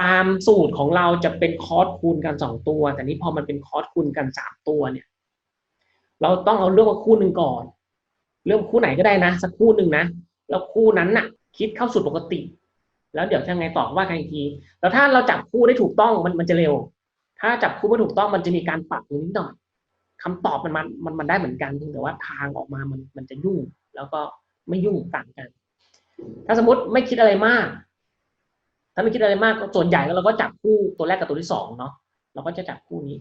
ตามสูตรของเราจะเป็นคอร์สคูณกันสองตัว แต่นี้พอมันเป็นคอร์สคูณกันสามตัวเนี่ย เราต้องเอาเรื่องว่าคู่หนึ่งก่อนเรื่องคู่ไหนก็ได้นะ สักคู่หนึ่งนะแล้วคู่นั้นน่ะ คิดเข้าสูตรปกติ แล้วเดี๋ยวจะไงต่อว่ากันอีกที แล้วถ้าเราจับคู่ได้ถูกต้องมันมันจะเร็ว ถ้าจับคู่ไม่ถูกต้องมันจะมีการปรับนิดหน่อยคำตอบมันมันมันได้เหมือนกันเพียงแต่ว่าทางออกมามันมันจะยุ่ง แล้วก็ไม่ยุ่งต่างกัน ถ้าสมมติไม่คิดอะไรมาก ถ้าไม่คิดอะไรมากก็ส่วนใหญ่แล้วเราก็จับคู่ตัวแรกกับตัวที่สองเนาะเราก็จะจับคู่นี้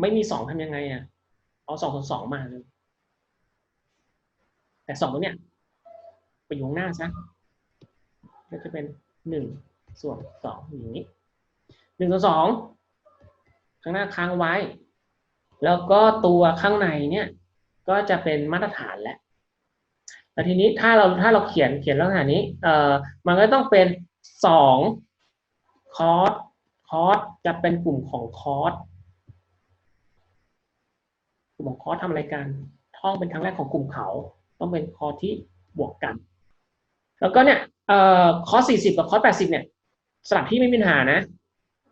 ไม่มีสองทำยังไงอะเอาสองส่วนสองมาเลย แต่สองตัวเนี้ยไปอยู่ข้างหน้าซะก็จะเป็นหนึ่งส่วนสองอย่างนี้หนึ่งส่วนสองข้างหน้าค้างไว้ แล้วก็ตัวข้างในเนี่ยก็จะเป็นมาตรฐานแล้วแต่ทีนี้ถ้าเราถ้าเราเขียนเขียนลักษณะนี้เอ่อมันก็ต้องเป็น สองคอร์สคอร์สจะเป็นกลุ่มของคอร์สกลุ่มของคอร์สทำอะไรกันท่องเป็นครั้งแรกของกลุ่มเขา ต้องเป็นคอร์สที่บวกกัน แล้วก็เนี่ยเอ่อคอร์สสี่สิบกับคอร์สแปดสิบเนี่ยสลับที่ไม่มีปัญหานะ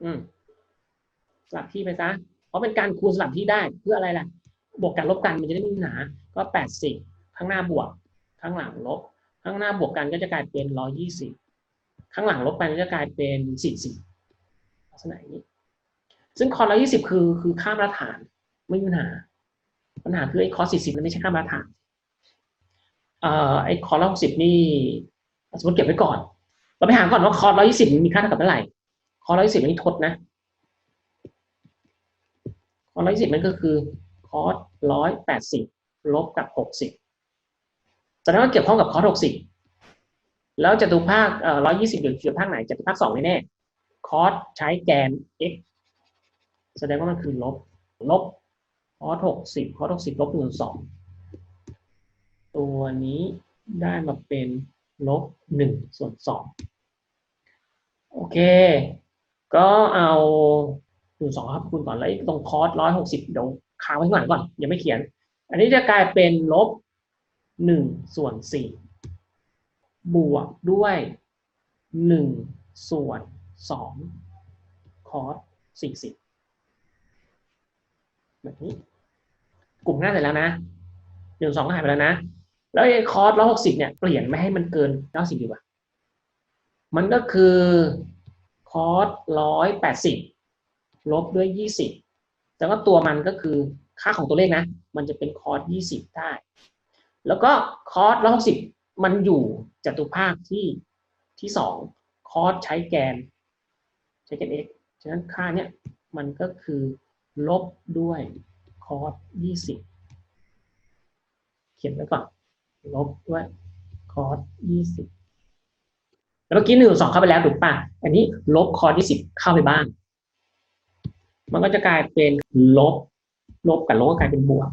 อืมสลับที่ไปซะเพราะเป็นการคูณสลับที่ได้เพื่ออะไรล่ะ บวกกันลบกันมันจะได้ไม่มีปัญหา ก็แปดสิบข้างหน้าบวก ข้างหลังลบ ข้างหน้าบวกกันก็จะกลายเป็นร้อยี่สิบ ข้างหลังลบไปก็จะกลายเป็นสี่สิบลักษณะนี้ ซึ่งคอร์ร้อยี่สิบคือคือค่ามาตรฐานไม่มีปัญหา ปัญหาคือไอ้คอร์สี่สิบมันไม่ใช่ค่ามาตรฐานเอ่อไอ้คอร์ร้อยหกสิบนี่สมมติเก็บไว้ก่อน เราไปหาก่อนว่าคอร์ร้อยี่สิบมีค่าเท่ากับเท่าไหร่ คอร์ร้อยี่สิบนี่ทดนะคอร์ร้อยสิบมันก็คือคอร์ร้อยแปดสิบลบกับหกสิบแสดงว่าเกี่ยวข้องกับคอร์หกสิบ แล้วจตุภาคเอ่อร้อยยี่สิบอยู่จตุภาคไหนจตุภาคสองแน่คอสใช้แกน x แสดงว่ามันคือลบ ลบคอสหกสิบคอสหกสิบลบหนึ่งสองตัวนี้ได้มาเป็นลบหนึ่งส่วนสองโอเค ก็เอาหนึ่งสองครับคูณก่อนแล้วตรงคอสร้อยหกสิบเดี๋ยวค้างไว้ข้างหลังก่อนยังไม่เขียน อันนี้จะกลายเป็นลบหนึ่งส่วนสี่ บวกด้วยหนึ่งส่วนสองคอสสี่สิบแบบนี้ กลุ่มหน้าเสร็จแล้วนะหนึ่งสองก็หายไปแล้วนะ แล้วไอ้คอสร้อยหกสิบเนี่ยเปลี่ยนไม่ให้มันเกินเก้าสิบดีกว่า มันก็คือคอสร้อยแปดสิบลบด้วยยี่สิบแต่ว่าตัวมันก็คือค่าของตัวเลขนะ มันจะเป็นคอสยี่สิบได้ แล้วก็คอสร้อยหกสิบมันอยู่ จตุภาคที่ที่สองคอสใช้แกน ใช้แกน x ฉะนั้นค่าเนี้ยมันก็คือลบด้วยคอสยี่สิบเขียนไว้ก่อนลบด้วยคอสยี่สิบแล้วเมื่อกี้หนึ่งสองเข้าไปแล้วถูกป่ะ อันนี้ลบคอสยี่สิบเข้าไปบ้าง มันก็จะกลายเป็นลบ ลบกับลบก็กลายเป็นบวก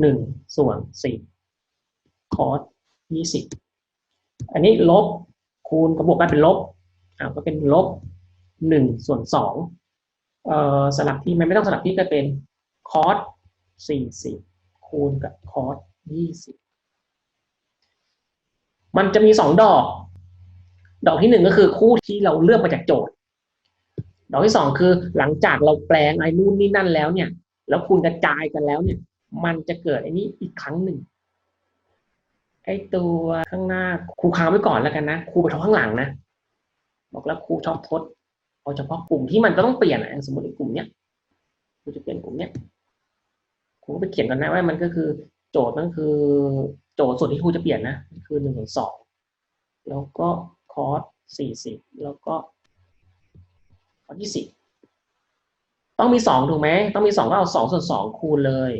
หนึ่งส่วนสี่คอสยี่สิบ อันนี้ลบคูณกับบวกกันเป็นลบอ่าก็เป็นลบหนึ่งส่วนสองเอ่อสลับที่มันไม่ต้องสลับที่ก็เป็นคอร์สสี่สิบคูณกับคอร์สยี่สิบมันจะมีสองดอก ดอกที่หนึ่งก็คือคู่ที่เราเลือกมาจากโจทย์ ดอกที่สองคือหลังจากเราแปลงไอ้นู่นนี่นั่นแล้วเนี่ย แล้วคูณกระจายกันแล้วเนี่ย มันจะเกิดไอ้นี้อีกครั้งหนึ่ง ไอ้ตัวข้างหน้าครูค้างไว้ก่อนแล้วกันนะครูไปทดข้างหลังนะบอกแล้วครูชอบทดเอาเฉพาะกลุ่มที่มันจะต้องเปลี่ยนอะสมมติกลุ่มเนี้ยครูจะเปลี่ยนกลุ่มเนี้ยครูก็ไปเขียนกันนะว่ามันก็คือ โจทย์นั่นคือ โจทย์ส่วนที่ครูจะเปลี่ยนนะคือหนึ่งส่วนสองแล้วก็คอสสี่สิบแล้วก็คอสยี่สิบต้องมีสองถูกไหมต้องมีสองก็เอาสองส่วนสองคูณเลย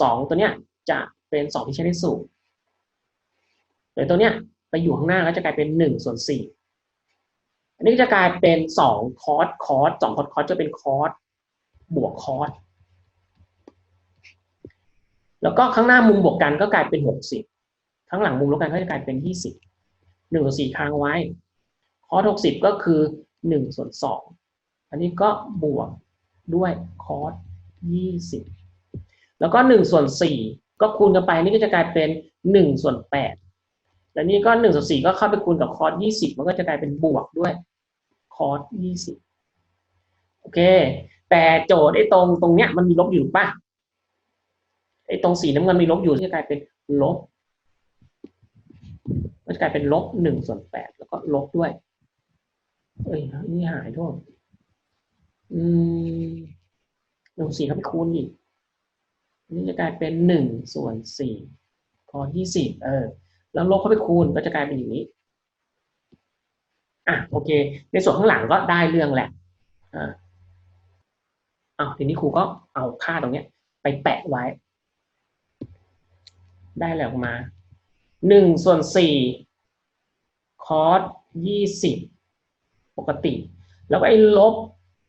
สองตัวเนี้ยจะเป็นสองที่ใช้ในสูตร เดี๋ยวตัวเนี้ยไปอยู่ข้างหน้าก็จะกลายเป็นหนึ่งส่วนสี่อันนี้จะกลายเป็นสองคอสคอสสองคอสคอสจะเป็นคอสบวกคอสแล้วก็ข้างหน้ามุมบวกกันก็กลายเป็นหกสิบข้างหลังมุมลบกันก็จะกลายเป็นยี่สิบหนึ่งส่วนสี่ค้างไว้ คอสหกสิบก็คือหนึ่งส่วนสองอันนี้ก็บวกด้วยคอสยี่สิบแล้วก็หนึ่งส่วนสี่ก็คูณกันไปนี่ก็จะกลายเป็นหนึ่งส่วนแปด แล้วนี่ก็หนึ่งส่วนสี่ก็เข้าไปคูณกับคอสยี่สิบมันก็จะกลายเป็นบวกด้วยคอสยี่สิบโอเค แต่โจทย์ไอ้ตรงตรงเนี้ยมันมีลบอยู่ป่ะไอ้ตรงสีน้ำเงินมีลบอยู่จะกลายเป็นลบมันจะกลายเป็นลบหนึ่งส่วนแปดแล้วก็ลบด้วย เอ้ยนี่หายโทษอืมหนึ่งสี่เข้าไปคูณอีกนนี่จะกลายเป็นหนึ่งส่วนสี่พอยี่สิบเออ แล้วลบเข้าไปคูณก็จะกลายเป็นอย่างนี้อะโอเค ในส่วนข้างหลังก็ได้เรื่องแหละอ่าเอาทีนี้ครูก็เอาค่าตรงเนี้ย ไปแปะไว้ ได้แล้วออกมาหนึ่งส่วนสี่คอสยี่สิบปกติ แล้วไอ้ลบ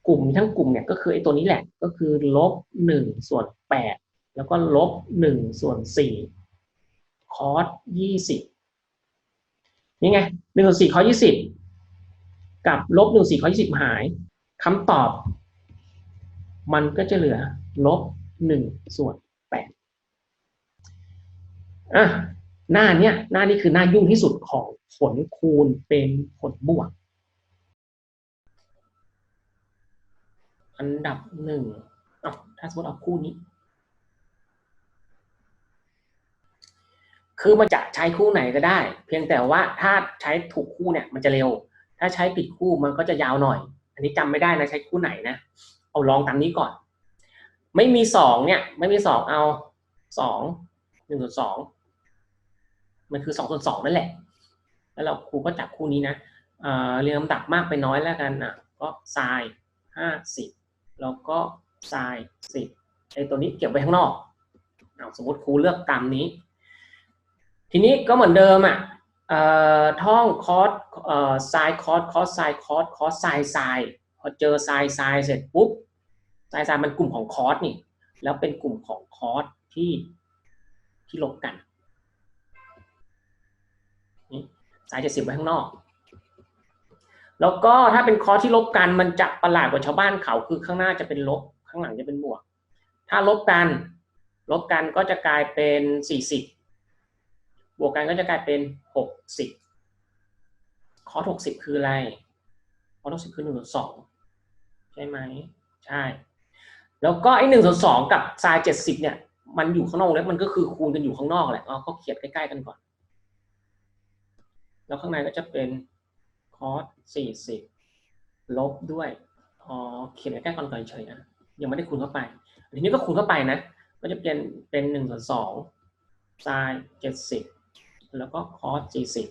กลุ่มทั้งกลุ่มเนี่ยก็คือไอ้ตัวนี้แหละ ก็คือลบหนึ่งส่วนแปดแล้วก็ลบหนึ่งส่วนสี่ คอสยี่สิบนี่ไงหนึ่งส่วนสี่คอสยี่สิบกับลบหนึ่งสี่คอสยี่สิบหายคำตอบ มันก็จะเหลือลบหนึ่งส่วนแปดอะหน้าเนี้ยหน้านี้คือหน้ายุ่งที่สุดของผลคูณเป็นผลบวก อันดับหนึ่งถ้าสมมติเอาคู่นี้ คือมันจะใช้คู่ไหนก็ได้ เพียงแต่ว่าถ้าใช้ถูกคู่เนี่ยมันจะเร็ว ถ้าใช้ผิดคู่มันก็จะยาวหน่อย อันนี้จำไม่ได้นะใช้คู่ไหนนะ เอาลองตามนี้ก่อน ไม่มีสองเนี่ย ไม่มีสองเอาสองหนึ่งส่วนสองมันคือสองส่วนสองนั่นแหละ แล้วเราครูก็จับคู่นี้นะเอ่อเรียงลำดับมากไปน้อยแล้วกันอะก็ไซน์ห้าสิบแล้วก็ไซน์สิบไอตัวนี้เก็บไว้ข้างนอกเอาสมมติครูเลือกตามนี้ ทีนี้ก็เหมือนเดิมอะท่องคอสเอ่อไซน์คอสคอสไซน์คอสคอสไซน์ไซพอเจอไซน์ไซเสร็จปุ๊บไซน์ไซน์มันกลุ่มของคอสนี่แล้วเป็นกลุ่มของคอสที่ที่ลบกันสายเจ็ดสิบไว้ข้างนอก แล้วก็ถ้าเป็นคอร์สที่ลบกันมันจะประหลาดกว่าชาวบ้านเขาคือข้างหน้าจะเป็นลบข้างหลังจะเป็นบวก ถ้าลบกันลบกันก็จะกลายเป็นสี่สิบ บวกกันก็จะกลายเป็นหกสิบคอร์สหกสิบคืออะไร คอร์สหกสิบคือหนึ่งส่วนสองใช่ไหม ใช่ แล้วก็ไอ้หนึ่งส่วนสองกับไซน์เจ็ดสิบเนี่ย มันอยู่ข้างนอกแล้วมันก็คือคูณกันอยู่ข้างนอกแหละเราก็เขียนใกล้ๆกันก่อน แล้วข้างในก็จะเป็นคอสสี่สิบลบด้วย อ๋อ เขียนใกล้ๆก่อนก่อนเฉยนะ ยังไม่ได้คูณเข้าไป ทีนี้ก็คูณเข้าไปนะ ก็จะเป็นเป็นหนึ่งส่วนสองไซน์เจ็ดสิบ แล้วก็คอสสี่สิบ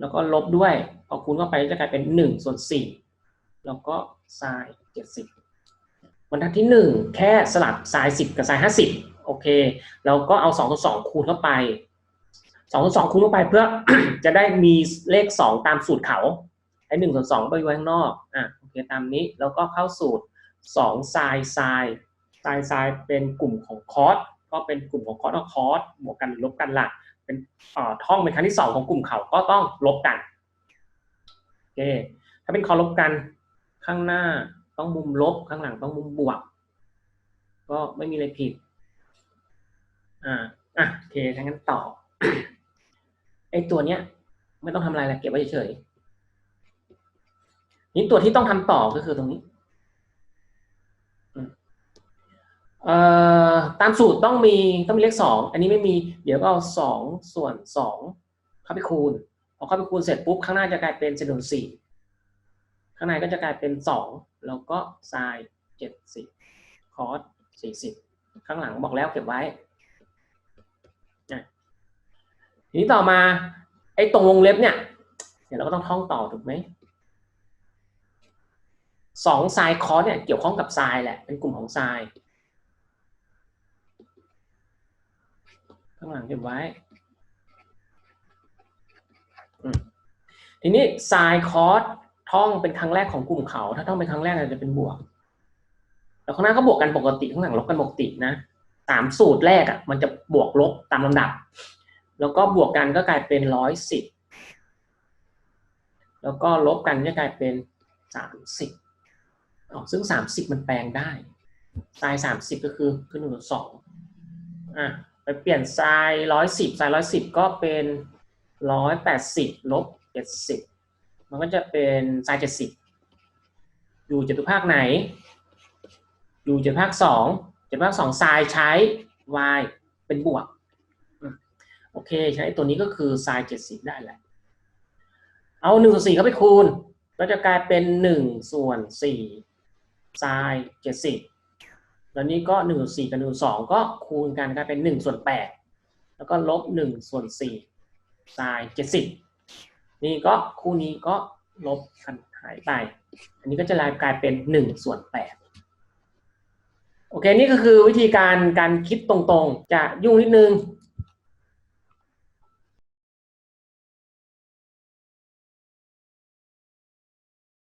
แล้วก็ลบด้วยพอคูณเข้าไปจะกลายเป็นหนึ่งส่วนสี่แล้วก็ไซน์เจ็ดสิบรรทัดที่หนึ่งแค่สลับไซน์สิบกับไซน์ห้าสิบโอเค แล้วก็เอาสองส่วนสองคูณเข้าไปสองส่วนสองคูณเข้าไปเพื่อจะได้มีเลขสองตามสูตรเขาไอ้หนึ่งส่วนสองไปไว้ข้างนอกอะโอเคตามนี้แล้วก็เข้าสูตรสองไซน์ไซน์ไซน์ไซน์เป็นกลุ่มของคอสก็เป็นกลุ่มของคอสเอาคอสบวกกันหรือลบกันล่ะ เป็นเอ่อท่องเป็นครั้งที่สองของกลุ่มเขาก็ต้องลบกันโอเคถ้าเป็นคอลบกันข้างหน้าต้องมุมลบข้างหลังต้องมุมบวก ก็ไม่มีอะไรผิดอ่าอะโอเคถ้างั้นต่อไอตัวเนี้ย ไม่ต้องทำอะไรแล้วเก็บไว้เฉยๆนี่ตัวที่ต้องทำต่อก็คือตรงนี้อืมเอ่อ ตามสูตรต้องมีต้องมีเลขสองอันนี้ไม่มีเดี๋ยวก็เอาสองส่วนสองเข้าไปคูณพอเข้าไปคูณเสร็จปุ๊บข้างหน้าจะกลายเป็นเศษส่วนสี่ข้างในก็จะกลายเป็นสองแล้วก็ไซน์เจ็ดสิบคอสสี่สิบข้างหลังบอกแล้วเก็บไว้ทีนี้ต่อมาไอ้ตรงวงเล็บเนี่ยเดี๋ยวเราก็ต้องท่องต่อถูกไหมสองไซน์คอสเนี่ยเกี่ยวข้องกับไซน์แหละเป็นกลุ่มของไซน์ ข้างหลังเก็บไว้ทีนี้ไซน์คอสท่องเป็นครั้งแรกของกลุ่มเขา ถ้าท่องเป็นครั้งแรกอาจจะเป็นบวก แล้วข้างหน้าก็บวกกันปกติข้างหลังลบกันปกตินะสามสูตรแรกอะ มันจะบวกลบตามลำดับ แล้วก็บวกกันก็กลายเป็นร้อยสิบแล้วก็ลบกันจะกลายเป็นสามสิบอ๋อซึ่งสามสิบมันแปลงได้ไซน์สามสิบก็คือคือหนึ่งสองอะ ไปเปลี่ยนไซน์ร้อยสิบไซน์ร้อยสิบก็เป็นร้อยแปดสิบลบเจ็ดสิบมันก็จะเป็นไซน์เจ็ดสิบอยู่จตุภาคไหน อยู่จตุภาคสองจตุภาคสองไซน์ใช้ y เป็นบวก โอเค ใช้ตัวนี้ก็คือไซน์เจ็ดสิบได้แหละ เอาหนึ่งส่วนสี่เข้าไปคูณ ก็จะกลายเป็นหนึ่งส่วนสี่ไซน์เจ็ดสิบ แล้วนี้ก็หนึ่งส่วนสี่กับหนึ่งส่วนสองก็คูณกันกลายเป็นหนึ่งส่วนแปดแล้วก็ลบหนึ่งส่วนสี่ไซน์เจ็ดสิบนี่ก็คู่นี้ก็ลบกันหายไป อันนี้ก็จะกลายเป็นหนึ่งส่วนแปดโอเค นี่ก็คือวิธีการการคิดตรงๆ จะยุ่งนิดนึง